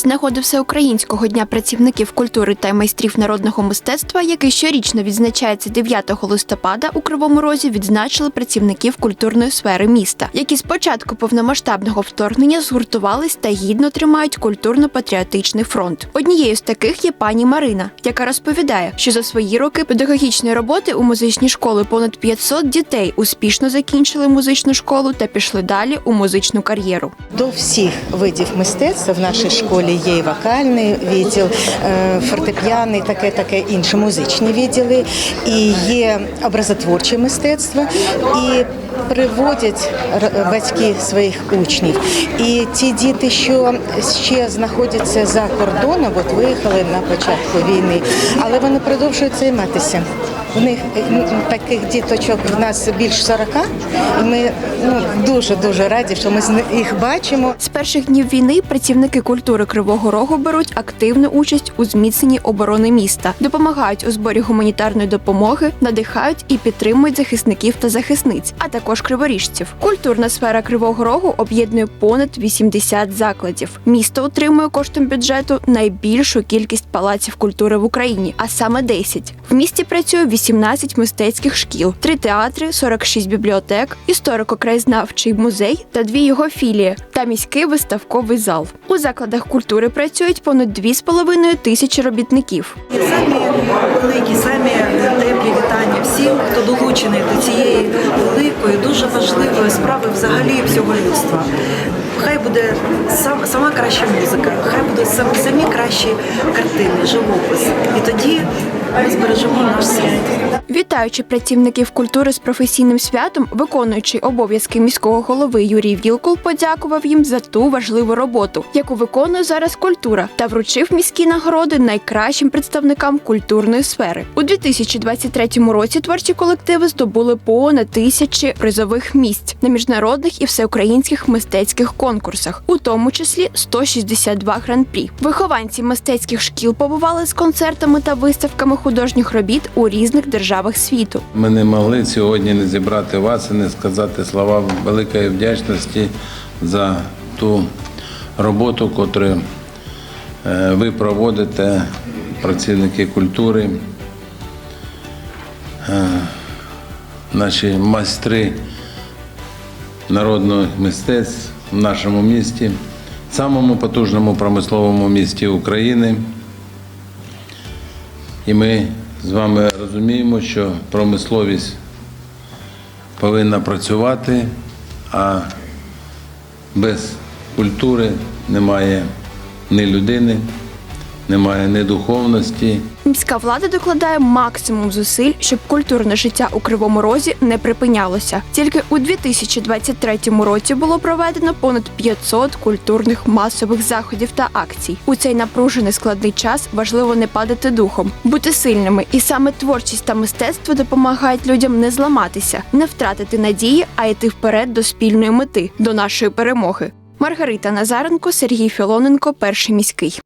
З нагоди всеукраїнського дня працівників культури та майстрів народного мистецтва, який щорічно відзначається 9 листопада, у Кривому Розі відзначили працівників культурної сфери міста, які з початку повномасштабного вторгнення згуртувались та гідно тримають культурно-патріотичний фронт. Однією з таких є пані Марина, яка розповідає, що за свої роки педагогічної роботи у музичній школи понад 500 дітей успішно закінчили музичну школу та пішли далі у музичну кар'єру. До всіх видів мистецтва в нашій школі є і вокальний відділ, е, фортепіаний, таке таке інше музичні відділи, і є образотворче мистецтво, і приводять батьки своїх учнів. І ті діти, що ще знаходяться за кордоном, от виїхали на початку війни, але вони продовжують займатися. В них таких діточок в нас більш 40, і ми ну, дуже дуже раді, що ми їх бачимо. З перших днів війни працівники культури Кривого Рогу беруть активну участь у зміцненні оборони міста, допомагають у зборі гуманітарної допомоги, надихають і підтримують захисників та захисниць, а також криворіжців. Культурна сфера Кривого Рогу об'єднує понад 80 закладів. Місто отримує коштом бюджету найбільшу кількість палаців культури в Україні, а саме 10. В місті працює 18 мистецьких шкіл, 3 театри, 46 бібліотек, історико-краєзнавчий музей та дві його філії та міський виставковий зал. У закладах культури працюють понад 2,5 тисячі робітників. Самі великі, самі теплі вітання всім, хто долучений до цієї дуже важливої справи взагалі всього людства. Хай буде сам, сама краща музика, хай будуть сам, самі кращі картини, живопис. І тоді ми збережемо наш світ. Вітаючи працівників культури з професійним святом, виконуючий обов'язки міського голови Юрій Вілкул подякував їм за ту важливу роботу, яку виконує зараз культура, та вручив міські нагороди найкращим представникам культурної сфери. У 2023 році творчі колективи здобули понад тисячі призових місць на міжнародних і всеукраїнських мистецьких конкурсах, у тому числі 162 гран-прі. Вихованці мистецьких шкіл побували з концертами та виставками художніх робіт у різних державах світу. Ми не могли сьогодні не зібрати вас і не сказати слова великої вдячності за ту роботу, яку е, ви проводите, працівники культури, е, наші майстри народного мистецтв в нашому місті, самому потужному промисловому місті України. І ми з вами розуміємо, що промисловість повинна працювати, а без культури немає ні людини, немає ні духовності, Міська влада докладає максимум зусиль, щоб культурне життя у Кривому Розі не припинялося. Тільки у 2023 році було проведено понад 500 культурних масових заходів та акцій. У цей напружений складний час важливо не падати духом, бути сильними, і саме творчість та мистецтво допомагають людям не зламатися, не втратити надії, а йти вперед до спільної мети, до нашої перемоги. Маргарита Назаренко, Сергій Філоненко, перший міський.